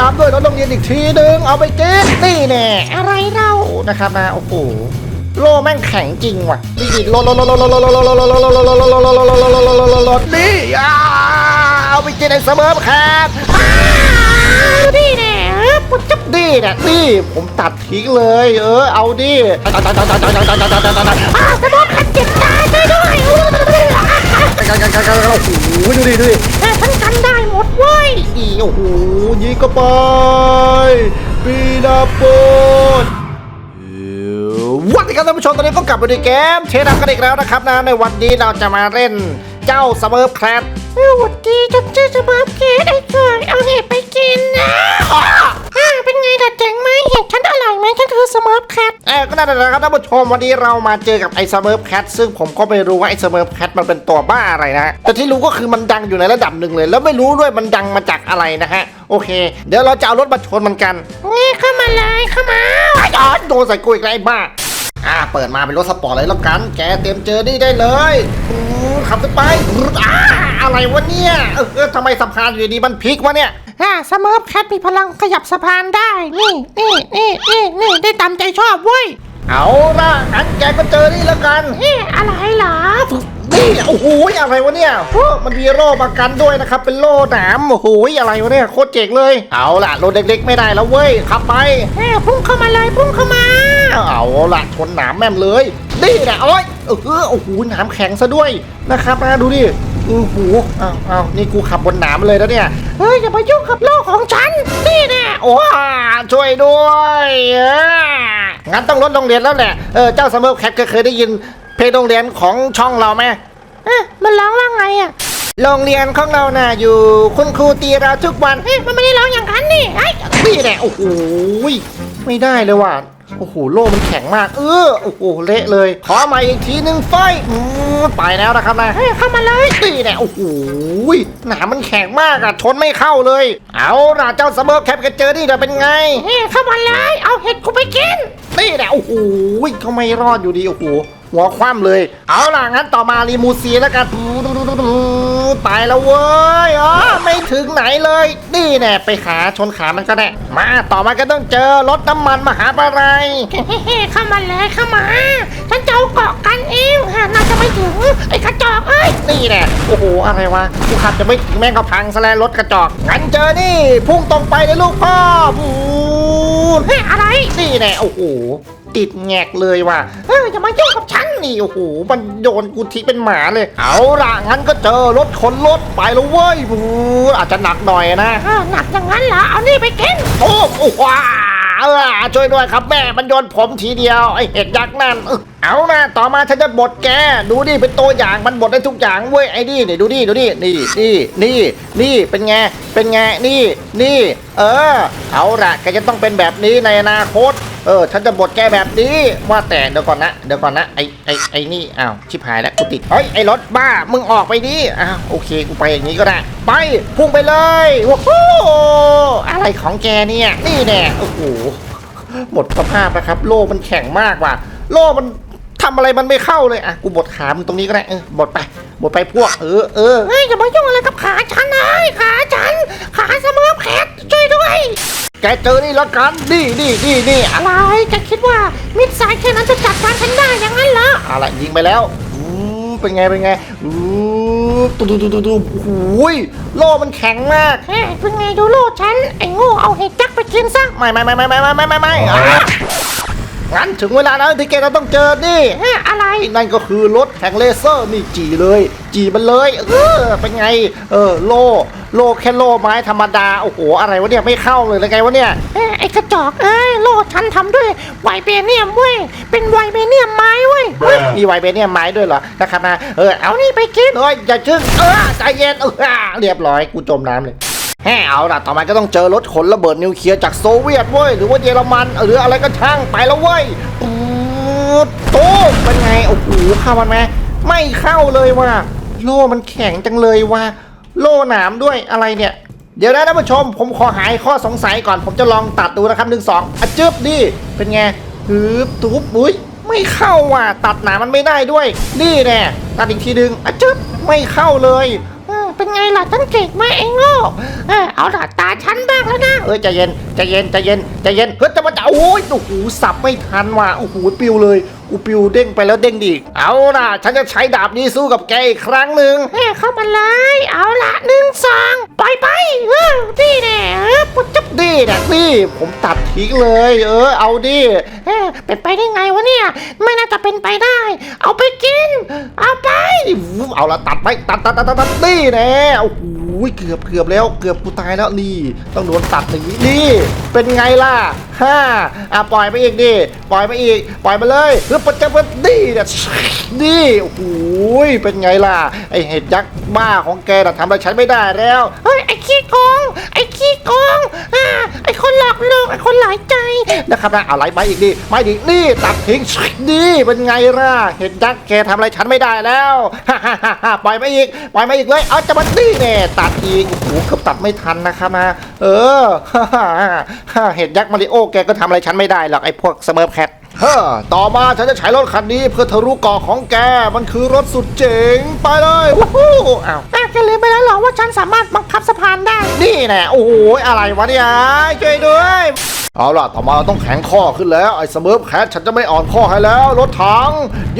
ตามด้วยรถโรงเรียนอีกทีหนึ่งเอาไปกินนี่แน่อะไรเรานะครับนะโอ้โหโล่แม่งแข็งจริงว่ะนี่รถรถรถรถรถรถรถรถรถรถรถรถรถโลโลโลโลโลโลโลนี่เอาไปกินไอ้เสมอครับนี่แน่ปุ๊บจับดีเนี่ยนี่ผมตัดทิ้งเลย เออเอาดิเสมองขันเจ็บตาช่วยด้วยโอ้โหดูดิดูดิ อีโอ้โหยิงก็ไปปีดาปนวันนี้ครับท่านผู้ชมตอนนี้ก็กลับมาในเกมเชดับกันอีกแล้วนะครับนะในวันนี้เราจะมาเล่นเจ้าสเมิร์ฟแคลสวันดีจนชื่อสเมิร์ฟแคลสไอ้เกิดเอาเห็ดไปกินนะ เป็นไงล่ะเจ๋งไหมเห็ดฉันอร่อยไหมฉันคือสเมิร์ฟแคทเออก็นั่นแหละครับท่านผู้ชมวันนี้เรามาเจอกับไอ้สเมิร์ฟแคทซึ่งผมก็ไม่รู้ว่าไอ้สเมิร์ฟแคทมันเป็นตัวบ้าอะไรนะแต่ที่รู้ก็คือมันดังอยู่ในระดับหนึ่งเลย แล้วไม่รู้ด้วยมันดังมาจากอะไรนะฮะโอเค เดี๋ยวเราจะเอารถมาชนมันกันนี่เข้ามาเลยเข้ามาอ๋อโดนใส่กูอีกแล้วไอ้บ้าอ่าเปิดมาเป็นรถสปอร์ตเลยแล้วกัน แกเตรียมเจอนี่ได้เลยอืมขับขึ้นไปอ่าอะไรวะเนี่ยเออเออทำไมสะพานอยู่ดีมันพลิกวะเนี่ย ฮ่าสเมิร์ฟแคทมีพลังขยับสะพานได้ นี่นี่นี่นี่นี่ได้ตามใจชอบเว้ยเอาละงั้นแกก็เจอนี่แล้วกัน เอ๊ะอะไรเหรอนี่โอ้โหอะไรวะเนี่ยโอ้มันมีโล่ประกันด้วยนะครับ เป็นโล่หนามโอ้โหอะไรวะเนี่ยโคตรเจ๋งเลย เอาล่ะรถเด็กๆ ไม่ได้แล้วเว้ยขับไปเอ๊ะพุ่งเข้ามาเลยพุ่งเข้ามา เอาละชนหนามแม่มเลยนี่แหละโอ้ยเออโอ้โหหนามแข็งซะด้วยนะครับนะดูดิโอ้โหอ้าวอ้าวนี่กูขับบนหนามเลยนะเนี่ย เฮ้ย อย่ามายุ่งกับโลกของฉัน นี่แน่โอ้ช่วยด้วยเอองั้นต้องลดโรงเรียนแล้วแหละ เออ เจ้าสมอร์แคทเคยได้ยินเพลงโรงเรียนของช่องเราไหมเอ๊ะมันร้องว่าไงอะโรงเรียนของเราน่ะอยู่คุณครูตีเราทุกวันเอ๊ะมันไม่ได้ร้องอย่างนั้นนี่ไอ้ยนี่แหละโอ้โหไม่ได้เลยว่ะ โอ้โหโล่มันแข็งมาก เออโอ้โหเละเลย ขอมาอีกทีหนึ่งไฟอืมไปแล้วนะครับนะเฮ้ยเข้ามาเลยนี่แหละโอ้โหหนามมันแข็งมากอะชนไม่เข้าเลย เอาล่ะเจ้าสเมอร์แคปกันเจอนี่จะเป็นไงเฮ้ยเข้ามาเลยเอาเห็ดกูไปกินนี่แหละโอ้โหเขาไม่รอดอยู่ดีโอ้โห หัวคว่ำเลย เอาล่ะ งั้นต่อมารีมูซีนแล้วกันไปแล้วเว้ยอ๋อไม่ถึงไหนเลย นี่แน่ไปขาชนขามันก็ได้มาต่อมาก็ต้องเจอรถน้ำมันมหาปรายเฮ้เฮ้เข้ามาเลยเข้ามาฉันจะเอาเกาะกันเองฮะน่าจะไม่ถึงไอ้กระจอกเอ้ยนี่แน่โอ้โหอะไรวะกูขับจะไม่ถึงแม่งก็พังซะแล้วรถกระจอกงั้นเจอนี่พุ่งตรงไปเลยลูกพ่อพูนเฮ้ยอะไรนี่แน่โอ้โห ติดแงกเลยว่ะเอออย่ามายุ่งกับฉันนี่โอ้โหมันโยนกูทิ้งเป็นหมาเลย เอาล่ะงั้นก็เจอรถขนรถไปแล้วเว้ยบูดอาจจะหนักหน่อยนะเออหนักอย่างนั้นเหรอ เอานี่ไปกินโอ้โอ้ว้าเออช่วยด้วยครับแม่มันโยนผมทีเดียวไอเห็ดยักษ์นั่นเออเอานะต่อมาฉันจะบดแก ดูดิเป็นตัวอย่างมันบดได้ทุกอย่างเว้ยไอ้นี่นี่ดูดิดูดินี่นี่นี่นี่เป็นไงเป็นไงนี่นี่ เออ เอาละแกจะต้องเป็นแบบนี้ในอนาคต เออ ฉันจะบดแกแบบนี้ว่าแต่เดี๋ยวก่อนนะเดี๋ยวก่อนนะไอไอไอนี่อ้าวชิบหายแล้วกูติดเฮ้ยไอรถบ้ามึงออกไปดิอ้าวโอเคกูไปอย่างนี้ก็ได้ ไปพุ่งไปเลยโอ้โหอะไรของแกเนี่ยนี่แน่โอ้โหหมดสภาพนะครับ โล่มันแข็งมากว่ะโล่มัน ทำอะไรมันไม่เข้าเลยอะกูบดขามึงตรงนี้ก็ได้เออบดไปบดไปพวก เออเออเฮ้ยอย่ามายุ่งอะไรกับขาฉันเลยขาฉัน ขาเสมอแพทช่วยด้วย แกเจอนี่แล้วกันนี่นี่นี่นี่อะอะไรแกคิดว่ามิดสายแค่นั้นจะจัดการฉันได้อย่างนั้นเหรออะไรยิงไปแล้วอืมเป็นไงเป็นไงอือตุ๊ตุ๊ตุ๊ตุ๊ตุ๊โอ้โหยโล่มันแข็งมากเฮ้ยเป็นไงดูโลดฉันไอ้โง่เอาเห็ดยักษ์ไปกินซะไม่ไม่ไม่ไม่ไม่ไม่ไม่ไม่ไม่อะ งั้นถึงเวลาแล้วที่แกจะต้องเจอนี่อะไรนั่นก็คือรถแข่งเลเซอร์นี่จีเลย จีมันเลยเออเป็นไงเออโลโลแค่โลไม้ธรรมดาโอ้โหอะไรวะเนี่ยไม่เข้าเลยแล้วไงวะเนี่ยไอ้กระจอกเอ้ยโลฉันทำด้วยไวเบเนียมเว้ยเป็นไวเบเนียมไม้เว้ยมีไวเบเนียมไม้ด้วยเหรอนะครับนะเออเอานี่ไปกินเฮ้ยอย่าชึ่งเออใจเย็นเออเรียบร้อยกูจมน้ำเลย แฮ่เอาล่ะ ต่อมาก็ต้องเจอรถขนระเบิดนิวเคลียร์จากโซเวียตเว้ย หรือว่าเยอรมัน หรืออะไรก็ช่างไปแล้วเว้ยตู้เป็นไง โอ้โหเข้ามันไหมไม่เข้าเลยว่ะ โล่มันแข็งจังเลยว่ะ โล่หนามด้วยอะไรเนี่ย เดี๋ยวนะท่านผู้ชม ผมขอหายข้อสงสัยก่อน ผมจะลองตัดดูนะครับหนึ่งสองอะจึ๊บดิ เป็นไงฮึบตุ๊บอุ้ยไม่เข้าว่ะ ตัดหนามันไม่ได้ด้วย นี่แน่ตัดอีกทีนึงอะจึ๊บไม่เข้าเลย เออเป็นไงล่ะฉันเก่งไหมไอ้โง่เออเอาล่ะตาฉันบ้างแล้วนะเอ้ยใจเย็นใจเย็นใจเย็นใจเย็นเฮ้ยจะมาจะโอ้ยโอ้โหสับไม่ทันว่ะโอ้โหปิวเลยอูปิวเด้งไปแล้วเด้งดีกเอาล่ะ ฉันจะใช้ดาบนี้สู้กับแกอีกครั้งหนึ่งเออเข้ามาเลย เอาละหนึ่งสองไปไปเออนี่แน่เออ ปุ๊บจุ๊บนี่นะนี่ ผมตัดทิ้งเลย เออ เอาดิเออเป็นไปได้ไงวะเนี่ย ไม่น่าจะเป็นไปได้ เอาไปกิน เอาไป เอาละตัดไป ตัดตัดตัดตัดตัดนี่แน่โอ้โห้ยเกือบเกือบแล้วเกือบกูตายแล้วนี่ ต้องโดนตัดอย่างนี้นี่ เป็นไงล่ะฮ่าอะปล่อยไปอีกดิปล่อยไปอีก ปล่อยมาเลยเพื่อประจับนี่เนี่ยนี่โอ้โหเป็นไงล่ะไอเห็ดยักษ์บ้าของแกน่ะทำอะไรฉันไม่ได้แล้วเฮ้ยไอขี้โกงไอขี้โกงอ่าไอคนหลอกลวงไอคนหลายใจนะครับนะเอาไหลไปอีกดิไม่ดินี่ตัดทิ้งนี่เป็นไงล่ะเห็ดยักษ์แกทำอะไรฉันไม่ได้แล้วฮ่าฮ่าฮ่าปล่อยมาอีกปล่อยมาอีกเลยเอาจะมานี่แน่ตัดอีกโอ้โหเกือบตัดไม่ทันนะครับนะเออฮ่าฮ่าฮ่าเห็ดยักษ์มาริโอแกก็ทำอะไรฉันไม่ได้หรอกไอ้พวกสเมิร์ฟแคทเฮ้อต่อมาฉันจะใช้รถคันนี้เพื่อทะลุเกาะของแก มันคือรถสุดเจ๋ง ไปเลยวู้ฮู้อ้าวอะแกลืมไปแล้วเหรอว่าฉันสามารถบังคับสะพานได้ นี่แน่โอ้โหอะไรวะเนี่ยช่วยด้วย เอาล่ะ ต่อมาเราต้องแข็งข้อขึ้นแล้ว ไอ้เสเมอแคทฉันจะไม่อ่อนข้อให้แล้ว รถถัง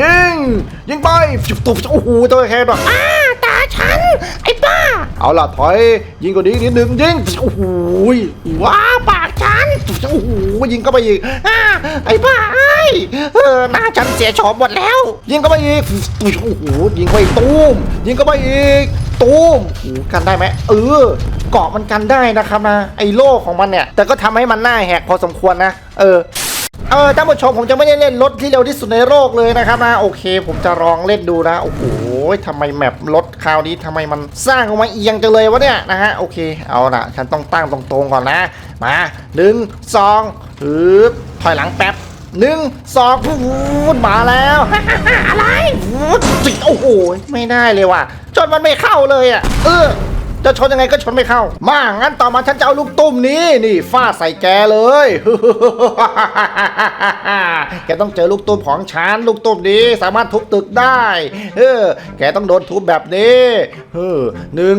ยิง ยิงไปจุบตุบโอ้โหตัวแค่แบบอ่าตาฉันไอ้บ้า เอาล่ะถอยยิงกว่านี้นิดนึงยิงโอ้โหว้าปากฉันโอ้โหยิงเข้าไปอีกอ่าไอ้บ้าไอ้เออหน้าฉันเสียโฉมหมดแล้ว ยิงเข้าไปอีกโอ้โหยิงไปตูมยิงเข้าไปอีกตูมโอ้กันได้ไหมเออเกาะมันกันได้นะครับนะไอ้โล่ของมันเนี่ย แต่ก็ทำให้มันหน้าแหกพอสมควรนะ เออ เออท่านผู้ชมผมจะไม่ได้เล่นรถที่เร็วที่สุดในโลกเลยนะครับนะโอเค ผมจะลองเล่นดูนะโอ้โหทำไมแมปรถคราวนี้ทำไมมันสร้างออกมาเอียงจังเลยวะเนี่ยนะฮะโอเคเอาละฉันต้องตั้งตรงๆก่อนนะ มาหนึ่งสองฮึบถอยหลังแป๊บหนึ่งสองพูดมาแล้วอะไรวูดจิโอ้โหไม่ได้เลยว่ะชนมันไม่เข้าเลยอะเออ จะชนยังไงก็ชนไม่เข้า มางั้นต่อมาฉันจะเอาลูกตุ้มนี้นี่ฟาดใส่แกเลยแกต้องเจอลูกตุ้มของฉันลูกตุ้มนี้สามารถทุบตึกได้เออแกต้องโดนทุบแบบนี้เออหนึ่ง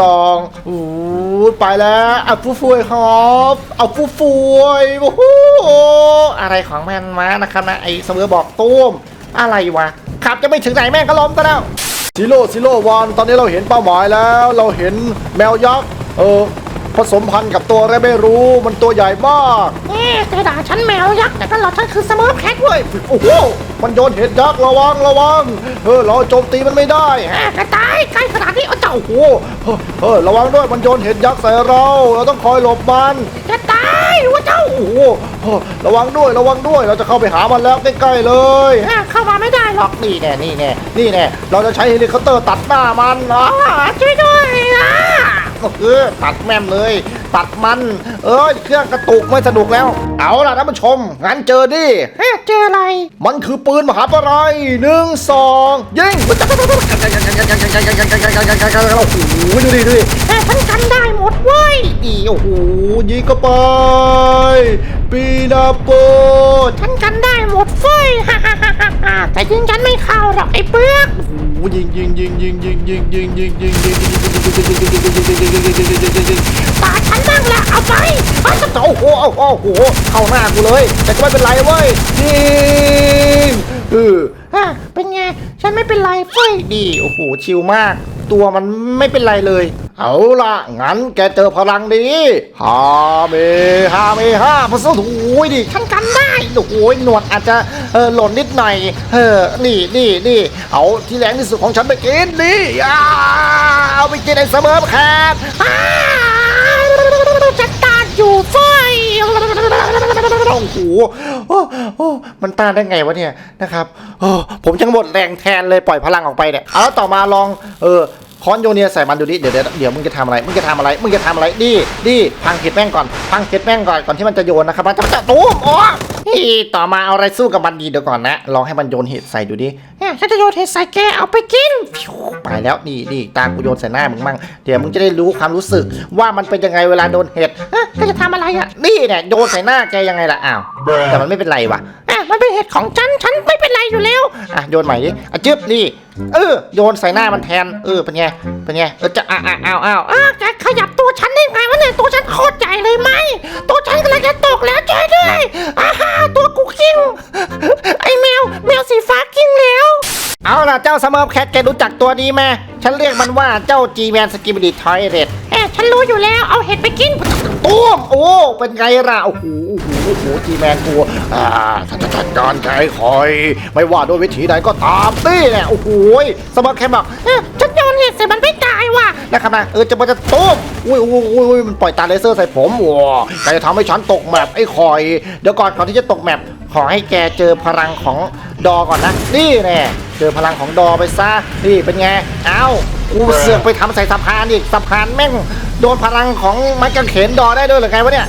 สองอู้ไปแล้วเอาฟูฟวยครับเอาฟูฟวยโอ้โหอะไรของมันมานะครับนะไอ้เสมอบอกตุ้มอะไรวะขับจะไม่ถึงไหนแม่งก็ล้มซะแล้ว ซิโร่ซิโร่วันตอนนี้เราเห็นเป้าหมายแล้ว เราเห็นแมวยักษ์เออผสมพันธุ์กับตัวอะไรไม่รู้มันตัวใหญ่มากเอ๊ะแกด่าฉันแมวยักษ์แต่ก็หลอกฉันคือสมอแคทเฮ้ยโอ้โหมันโยนเห็ดยักษ์ระวังระวังเออเราโจมตีมันไม่ได้แหมกระตายใกล้ขนาดนี้เอาเจ้าโอ้โหเฮ้ยเออระวังด้วยมันโยนเห็ดยักษ์ใส่เรา เราต้องคอยหลบมันก ระตายว่าเจ้า โอ้โหเฮ้ยระวังด้วยระวังด้วย เราจะเข้าไปหามันแล้วใกล้ๆเลยแหมเข้ามาไม่ได้หรอกนี่แน่นี่แน่นี่แน่เราจะใช้เฮลิคอปเตอร์ตัดหน้ามันนะอ่าช่วยด้วยอะ เออตัดแม่มเลย ตัดมัน เอ้ยเครื่องกระตุกไม่สนุกแล้ว เอาล่ะท่านผู้ชม งั้นเจอดิเอ๊ะเจออะไร มันคือปืนมหาปรายหนึ่งสองยิงโอ้โหดูดิดูดิแต่ฉันกันได้หมดเว้ยอีโอ้โหยิงเข้าไป ปีนาโปดฉันกันได้หมดเฟ้ยฮ่าฮ่าฮ่าฮ่าฮ่าแต่ยิงฉันไม่เข้าหรอกไอ้เปลือกโอ้โหยิงยิงยิงยิงยิงยิงยิงยิงยิงยิงยิงยิงตาฉันบ้างละเอาไปเอาจะโอ้โหโอ้โหโอ้โหเข้าหน้ากูเลย แต่ก็ไม่เป็นไรเว้ยยิงเอออะเป็นไงฉันไม่เป็นไรเฟ้ยดีโอ้โหชิลมาก ตัวมันไม่เป็นไรเลย เอาล่ะงั้นแกเจอพลังดีฮาเมฮาเมฮาพระสุโอ้ยดิฉันกันได้โอ้โหนวดอาจจะเออหล่นนิดหน่อยเออนี่นี่นี่เอาที่แรงที่สุดของฉันไปกินนี่อ้าเอาไปกินไอ้เสมอแคทอ้าจะตาดอยู่เฟ้ย โอ้โหโอ้มันต้านได้ไงวะเนี่ยนะครับผมยังหมดแรงแทนเลยปล่อยพลังออกไปเนี่ยเอาแล้วต่อมาลองเออคอนโยเนียใส่มันดูดิเดี๋ยวเดี๋ยวมึงจะทำอะไรมึงจะทำอะไรมึงจะทำอะไรดิดิพังเข็ดแม่งก่อนพังเข็ดแม่งก่อนก่อนที่มันจะโยนนะครับมันจะมันจะตูมอ๋อ นี่ต่อมาเอาอะไรสู้กับมันดีเดี๋ยวก่อนนะ ลองให้มันโยนเห็ดใส่ดูดิเนี่ยฉันจะโยนเห็ดใส่แกเอาไปกินไปแล้วนี่นี่ตากูโยนใส่หน้ามึงมั่งเดี๋ยวมึงจะได้รู้ความรู้สึกว่ามันเป็นยังไงเวลาโดนเห็ดเอ๊ะจะทำอะไรอะนี่เนี่ยโยนใส่หน้าแกยังไงล่ะอ้าวแต่มันไม่เป็นไรว่ะอะมันเป็นเห็ดของฉันฉันไม่เป็นไรอยู่แล้วอะโยนใหม่ดิอะจึ๊บนี่เออโยนใส่หน้ามันแทน เออเป็นไงเป็นไงเออจะอ้าวอ้าวอ้าวอ้าวอ้าแกขยับตัวฉันได้ไงวะเนี่ยตัวฉันโคตรใหญ่เลยไหมตัวฉันกำลังจะตกแล้วช่วยด้วยอ้าฮ่าตัวกูกิ้งไอแมวแมวสีฟ้ากิ้งแล้ว เอาล่ะเจ้าสมอร์แคทแกรู้จักตัวนี้ไหมฉันเรียกมันว่าเจ้าจีแมนสกิบดิทอยเรตเอ๊ะฉันรู้อยู่แล้วเอาเห็ดไปกินตุ้มโอ้ เป็นไงล่ะ โอ้โหโอ้โหโอ้โหจีแมนกูอ่าฉันจะจัดการใช้คอย ไม่ว่าด้วยวิธีใดก็ตามนี่แหละโอ้โหสมอร์แคทบอกเอ๊ะฉันโยนเห็ดใส่มันไม่ตายว่ะนะครับนะเออจะมันจะตุ้มอุ้ยอุ้ยอุ้ยอุ้ยมันปล่อยตาเลเซอร์ใส่ผมว้าแกจะทำให้ฉันตกแมปไอ้คอย เดี๋ยวก่อนก่อนที่จะตกแมป ขอให้แกเจอพลังของดอก่อนนะนี่แน่เจอพลังของดอไปซะนี่เป็นไงเอ้ากูเสือกไปทำใส่สะพานอีกสะพานแม่งโดนพลังของมันกางเขนดอได้ด้วยเหรือไงวะเนี่ย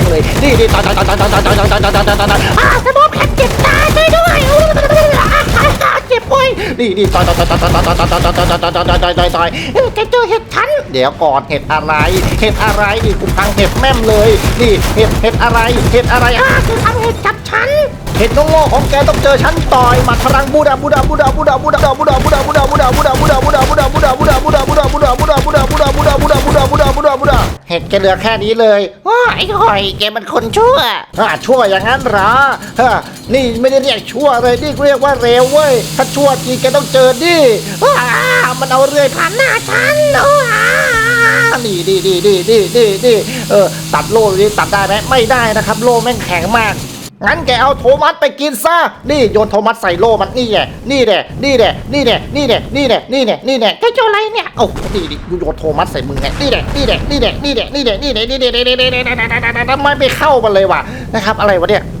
เอ๊ะแกเจอเห็ดฉันเดี๋ยวก่อนเห็ดอะไร เห็ดอะไรนี่กูพังเห็ดแม่มเลย นี่เห็ดเห็ดอะไร เห็ดอะไรอ่าอะคือทำเห็ดจับฉันเห็ดโง่ๆของแกต้องเจอฉันต่อยหมัดพลังบูดาบูดาบูดาบูดาบูดาบูดาบูดาบูดาบูดาบูดาบูดาบูดาบูดา แกเหลือแค่นี้เลยว้าไอ้หอยแกมันคนชั่วฮ่าชั่วอย่างนั้นเหรอฮะนี่ไม่ได้เรียกชั่วเลยนี่เรียกว่าเร็วเว้ยถ้าชั่วจริงแกต้องเจอดิว้ามันเอาเรื่อยผ่านหน้าฉันโอ้านี่ดีดีดีดีดีดีเออตัดโล่นี่ตัดได้ไหมไม่ได้นะครับ โล่แม่งแข็งมาก งั้นแกเอาโทมัสไปกินซะ นี่โยนโทมัสใส่โล่มันนี่แหละนี่แหละนี่แหละนี่แหละนี่แหละนี่แหละนี่แหละนี่แหละแกเจออะไรเนี่ยโอ้นี่ดิโยนโทมัสใส่มึงไงนี่แหละนี่แหละนี่แหละนี่แหละนี่แหละนี่แหละนี่แหละนี่แหละนี่แหละนี่แหละทำไมไม่เข้ามันเลยว่ะนะครับอะไรวะเนี่ยอะ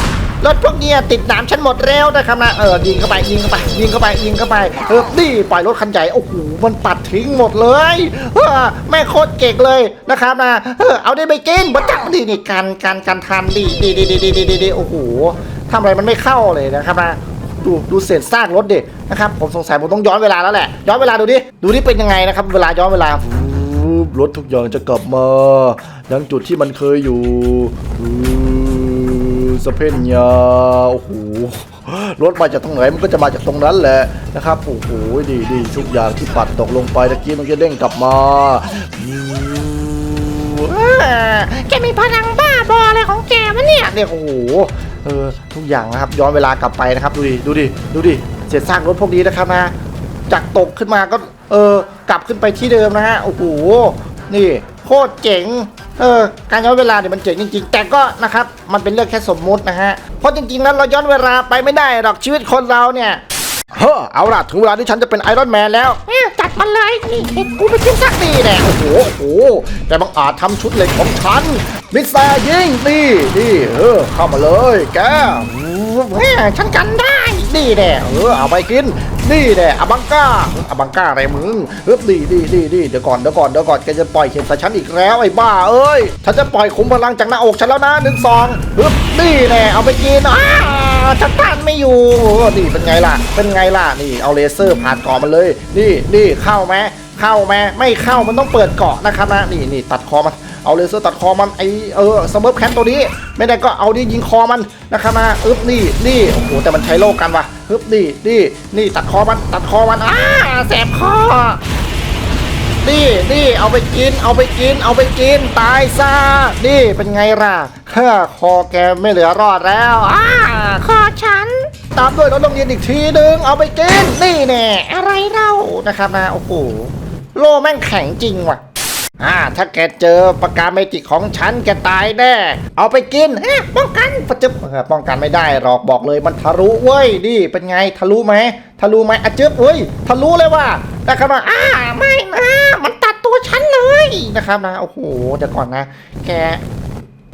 รถพวกเนี้ยติดหนามฉันหมดแล้วนะครับนะเออยิงเข้าไปยิงเข้าไปยิงเข้าไปยิงเข้าไปเออนี่ปล่อยรถคันใหญ่โอ้โหมันปัดทิ้งหมดเลยเออแม่โคตรเก่งเลยนะครับนะเออเอาได้ไปกินบัจังดีนี่การการการทันดีดีดีดีดีดีดีโอ้โหทำอะไรมันไม่เข้าเลยนะครับนะดูดูเศษซากรถดินะครับผมสงสัยผมต้องย้อนเวลาแล้วแหละย้อนเวลาดูดิดูนี่เป็นยังไงนะครับ เวลาย้อนเวลารถทุกอย่างจะกลับมายังจุดที่มันเคยอยู่ สเปนยาโอ้โหรถมาจากตรงไหนมันก็จะมาจากตรงนั้นแหละนะครับโอ้โหดีดีทุกอย่างที่ปัดตกลงไปตะกี้มันจะเด้งกลับมาอืมอ่าแกมีพลังบ้าบออะไรของแกวะเนี่ยเนี่ยโอ้โหเออทุกอย่างนะครับย้อนเวลากลับไปนะครับดูดิดูดิดูดิเศษซากรถพวกนี้นะครับนะจากตกขึ้นมาก็เออกลับขึ้นไปที่เดิมนะฮะโอ้โหนี่โคตรเจ๋ง เออการย้อนเวลาเนี่ยมันเจ๋งจริงๆ แต่ก็นะครับมันเป็นเรื่องแค่สมมุตินะฮะเพราะจริงๆแล้วเราย้อนเวลาไปไม่ได้หรอกชีวิตคนเราเนี่ยเฮ้อเอาล่ะถึงเวลาที่ฉันจะเป็นไอรอนแมนแล้วเอ๊ะจัดมันเลยนี่เห็ดกูไปกินสักนี่แน่โอ้โหโอ้โหแต่บังอาจทำชุดเหล็กของฉันมิสเตอร์ยิงนี่นี่เออเข้ามาเลยแกแม่ฉันกันได้ นี่แน่เออเอาไปกิน นี่แน่อบังก้าอบังก้าอะไรมึงเฮ้ยดีดีดีดีเดี๋ยวก่อนเดี๋ยวก่อนเดี๋ยวก่อนแกจะปล่อยเข็มใส่ฉันอีกแล้วไอ้บ้าเอ้ยฉันจะปล่อยขุมพลังจากหน้าอกฉันแล้วนะหนึ่งสองฮึบนี่แน่เอาไปกินอ้าฉันต้านไม่อยู่นี่เป็นไงล่ะ เป็นไงล่ะนี่เอาเลเซอร์ผ่านก่อมันเลย นี่นี่เข้าไหมเข้าไหมไม่เข้ามันต้องเปิดเกาะนะครับนะนี่นี่ตัดคอมัน เอาเลเซอร์ตัดคอมันไอเออสมิร์ฟแคทตัวนี้ ไม่ได้ก็เอานี่ยิงคอมันนะครับนะอึบนี่นี่โอ้โหแต่มันใช้โลกกันว่ะฮึบนี่นี่นี่ตัดคอมันตัดคอมันอ้าแสบคอนี่นี่เอาไปกิน เอาไปกิน เอาไปกิน ตายซะนี่เป็นไงล่ะเฮ้อคอแกไม่เหลือรอดแล้วอ้าคอฉัน ตามด้วยรถโรงเรียนอีกทีนึง เอาไปกิน นี่แน่อะไรเราโอ้นะครับนะโอ้โหโลแม่งแข็งจริงว่ะ อ่าถ้าแกเจอปากกาเมจิกของฉันแกตายแน่ เอาไปกินเอ๊ะป้องกันปะจึบป้องกันไม่ได้หรอกบอกเลยมันทะลุเว้ยนี่เป็นไงทะลุไหมทะลุไหมอะจึบเฮ้ยทะลุเลยว่ะนะครับนะอ่าอ่าไม่นะมันตัดตัวฉันเลยนะครับนะโอ้โหเดี๋ยวก่อนนะ แก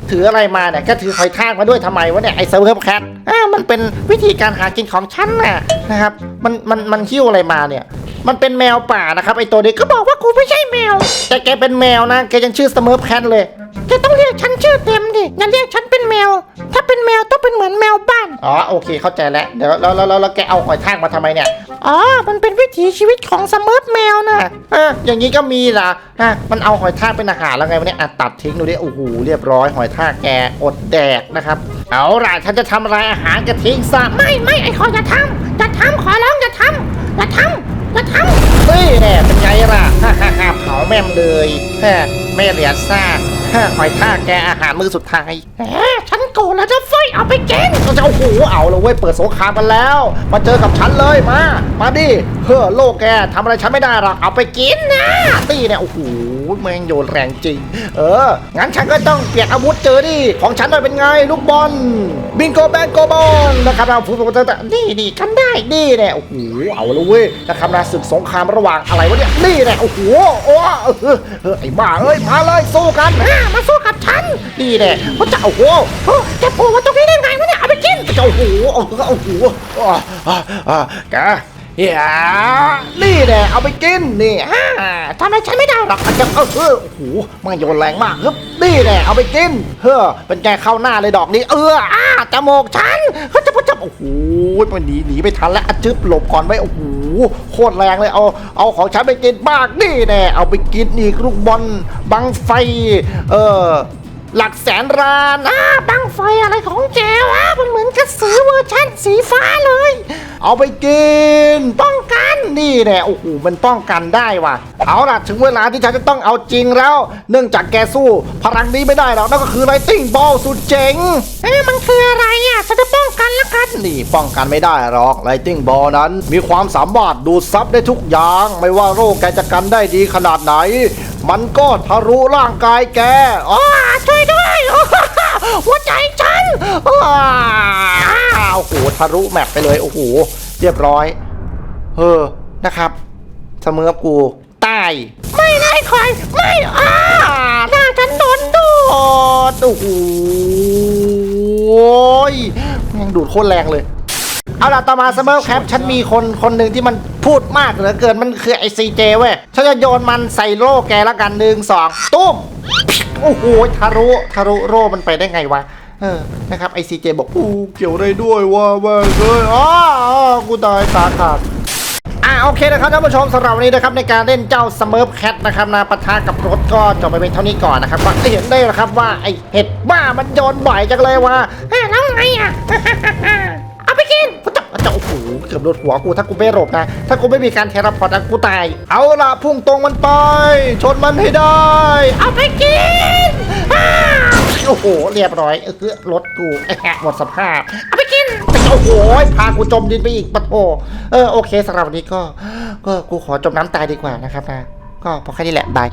ถืออะไรมาเนี่ยแกถือหอยทากมาด้วยทำไมวะเนี่ยไอ้เซิร์ฟแคทอ่ามันเป็นวิธีการหากินของฉันน่ะนะครับ มันมันมันหิ้วอะไรมาเนี่ย มันเป็นแมวป่านะครับไอ้ตัวนี้ก็ก็บอกว่ากูไม่ใช่แมว แต่แกเป็นแมวนะแกยังชื่อเสมอแคทเลยแกต้องเรียกฉันชื่อเต็มดิอย่าเรียกฉันเป็นแมว ถ้าเป็นแมวต้องเป็นเหมือนแมวบ้านอ๋อโอเคเข้าใจแล้วเดี๋ยวแล้วแล้วแล้วแล้วแกเอาหอยทากมาทำไมเนี่ยอ๋อมันเป็นวิถีชีวิตของสมิร์ฟแมวนะเอออย่างนี้ก็มีเหรอฮะมันเอาหอยทากเป็นอาหารแล้วไงวะเนี่ยอะตัดทิ้งดูดิโอ้โหเรียบร้อยหอยทากแกอดแดกนะครับเอาล่ะฉันจะทำอะไรอาหารแกทิ้งซะไม่ไม่ไอ้ขออย่าทำอย่าทำขอร้องอย่าทำอย่าทำ อย่าทำนี่แน่เป็นไงล่ะ ฮ่าฮ่าฮ่าเผาแม่มเลยฮะไม่เหลือซากฮะหอยทากแกอาหารมือสุดท้ายแหมฉันโกรธแล้วจะไฟเอาไปกินเราจะโอ้โหเอาเลยเว้ยเปิดสงครามกันแล้ว มาเจอกับฉันเลยมา มาดิเฮ้อโลกแกทำอะไรฉันไม่ได้หรอกเอาไปกินนะตีเนี่ยโอ้โห แม่งโยนแรงจริง เออ งั้นฉันก็ต้องเปลี่ยนอาวุธเจอดิ ของฉันน่ะเป็นไง ลูกบอล บิงโกแบนโกบอลนะครับเราฟูฟูแต่นี่นี่กันได้นี่เนี่ยโอ้โห เอาเลยเว้ยนะครับนะศึกสงครามระหว่างอะไรวะเนี่ย นี่เนี่ยโอ้โห โอ้เออเออไอ้บ้าเอ้ย มาเลยสู้กันมาสู้กับฉัน นี่เนี่ยเขาจะโอ้โหโอ้แกโผล่มาตรงนี้ได้ไงวะเนี่ย เอาไปกินเจ้าโอ้โห โอ้โหอ่าอ่าอ่าแก เฮียนี่แน่เอาไปกินนี่อ่าทำไรฉันไม่ได้หรอกอาจจะเออเออโอ้โหมันโยนแรงมากครับนี่แน่เอาไปกินเฮ้อเป็นแกเข้าหน้าเลยดอกนี้ เอออ่าจมูกฉันเขาจะพูดจับโอ้โหมันหนีหนีไม่ทันแล้วอจึบหลบก่อนไว้โอ้โหโคตรแรงเลยเอาเอาของฉันไปกินบ้างนี่แน่เอาไปกินอีกลูกบอลบังไฟ เออหลักแสนล้านอ่าบังไฟอะไรของแกวะมันเหมือนกระสือเวอร์ชัน สีฟ้าเลย เอาไปกิน ป้องกันนี่แน่โอ้โหมันป้องกันได้ว่ะ เอาล่ะถึงเวลาที่ฉันจะต้องเอาจริงแล้ว เนื่องจากแกสู้พลังนี้ไม่ได้หรอกนั่นก็คือไรติ้งบอลสุดเจ๋งเอ๊ะมันคืออะไรอะฉันจะป้องกันละกันนี่ป้องกันไม่ได้หรอกไ i ติ้งบอลนั้น มีความสามารถดูดซับได้ทุกอย่าง ไม่ว่าโรคแกจะกันได้ดีขนาดไหน มันก็ทะลุร่างกายแกอ๋ออ่าช่วยด้วยหัวใจฉันอ้าวโอ้โหทะลุแมปไปเลย โอ้โห เรียบร้อย เออ นะครับ เสมอกูตาย ไม่ไอ้คอย ไม่อ่าหน้าฉันโดนดูโอ้โอ้โหยแม่งดูดโคตรแรงเลย เอาล่ะต่อมาเสมอแคปฉันมีคนคนหนึ่งที่มัน พูดมากเหลือเกินมันคือไอซีเจเว้ยฉันจะโยนมันใส่โล่แกละกันหนึ่งสองตุ้มโอ้โหทะลุทะลุโร่มันไปได้ไงวะเออนะครับไอซีเจบอกอู้เกี่ยวได้ด้วยว่าแม่เลยอ๋อกูตายตาขาดอ่าโอเคนะครับท่านผู้ชมสำหรับวันนี้นะครับในการเล่นเจ้าสเมิร์ฟแคทนะครับนะปะทะกับรถก็จบไปเป็นเท่านี้ก่อนนะครับก็เห็นได้แล้วครับว่าไอเห็ดบ้ามันโยนบ่อยจังเลยว่ะแล้วไงอะ กินกูจะโอ้โหเกือบโดนหัวกูถ้ากูไม่หลบนะ ถ้ากูไม่มีการเทเลพอร์ตนะกูตาย เอาล่ะพุ่งตรงมันไป ชนมันให้ได้ เอาไปกินโอ้โห เรียบร้อยเออรถกูหมดสภาพ เอาไปกินโอ้โหพากูจมดินไปอีกปะโถเออโอเคสำหรับวันนี้ก็ ก็กูขอจมน้ำตายดีกว่านะครับนะ ก็พอแค่นี้แหละบาย